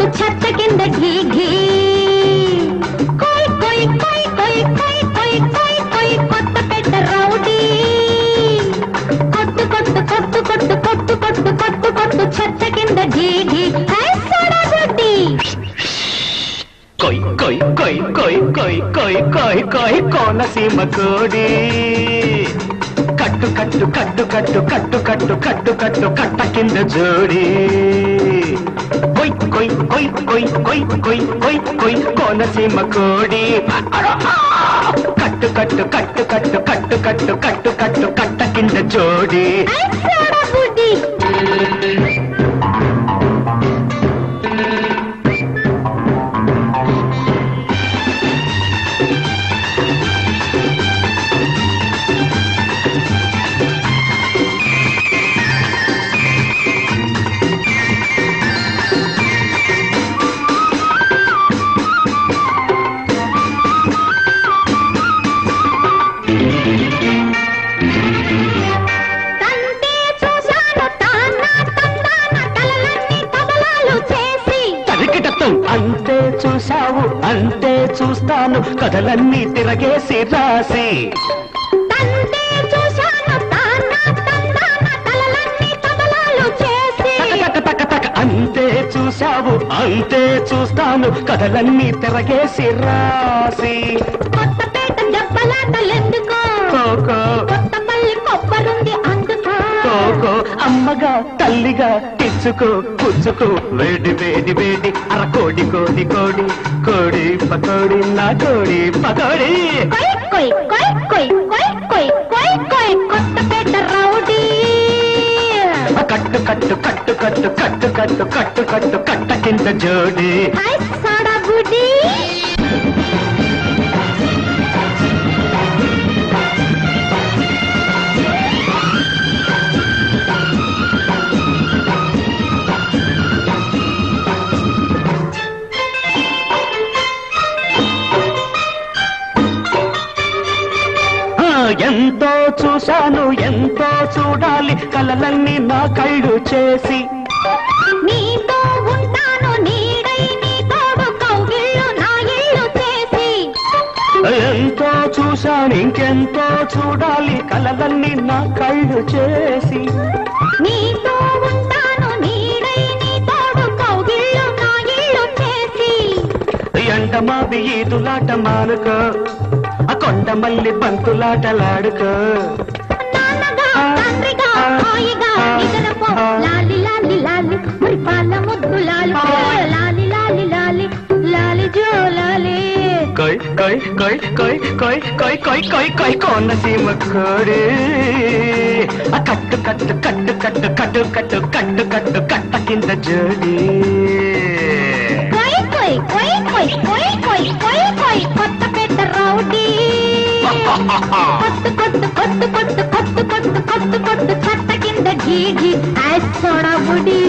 కొట్టు చెత్త కింద ఘీ ఘీ కొయ్ కొయ్ కొయ్ కొయ్ కొయ్ కొయ్ కొయ్ కొయ్ కొత్త పెట్ట రౌడీ కొట్టు కొట్టు కొట్టు కొట్టు కొట్టు కొట్టు కొట్టు కొట్టు చెత్త కింద ఘీ ఘీ కొయ్ కొయ్ కొయ్ కొయ్ కొయ్ కొయ్ కొయ్ కొయ్ కోనసీమ కోడి కట్టు కట్టు కట్టు కట్టు కట్టు కట్టు కట్టు కట్టు కట్ట కింద జోడి కొయ్ కొయ్ కొయ్ కొయ్ కొయ్ కొయ్ కొయ్ కోనసీమ కోడి. కట్టు కట్టు కట్టు కట్టు కట్టు కట్టు కట్టు కట్టు కట్ట కింద జోడి. చూస్తాను కథలన్నీ తిరగేసి రాసి. అంతే చూశావు అంతే చూస్తాను కథలన్నీ తిరగేసి రాసి. కొత్త పేట దెబ్బలాటలెందుకో అమ్మగా తల్లిగా తెచ్చుకో పుచ్చుకో వేడి వేడి వేడి అర కోడి కోడి కోడి కోడి పకోడి నా కోడి పకోడి. కట్టు కట్టు కట్టు కట్టు కట్టు కట్టు కట్టు కట్టు కట్ట కింద జోడి. ఎంతో చూశాను ఎంతో చూడాలి కలలన్నీ నా కళ్ళు చేసి. నీతో ఉంటాను నీడై నీ తోడు కౌగిళ్ళు నా ఇల్లు చేసి. ఎంతో చూశాను ఇంకెంతో చూడాలి కలలన్నీ నా కళ్ళు చేసి. నీతో ఉంటాను నీడై నీ తోడు కౌగిళ్ళు నా ఇల్లు చేసి. ఎండమావి ఈదులాట మానుకో. ఆ కొండ మల్లి బంతులాటలాడుకో నాన్నగా తండ్రిగా హాయిగా నిద్రపో లాలి లాలి లాలి మరి పాల ముద్దు లాలి. లాలి లాలి లాలి లాలి జో లాలి కొయ్ కొయ్ కొయ్ కొయ్ కొయ్ కొయ్ కొయ్ కొయ్ కొయ్ కోనసీమ కోడి కట్టు కట్టు కట్టు కట్టు కట్టు కట్టు కట్టు కట్టు కట్ట కింద జోడి. కొయ్ కొయ్ కొయ్ కొయ్ కొట్టు కొట్టు కొట్టు కొట్టు కొట్టు కొట్టు కొట్టు కొట్టు చెత్త కింద గీ గీ ఐ సోడా బుడి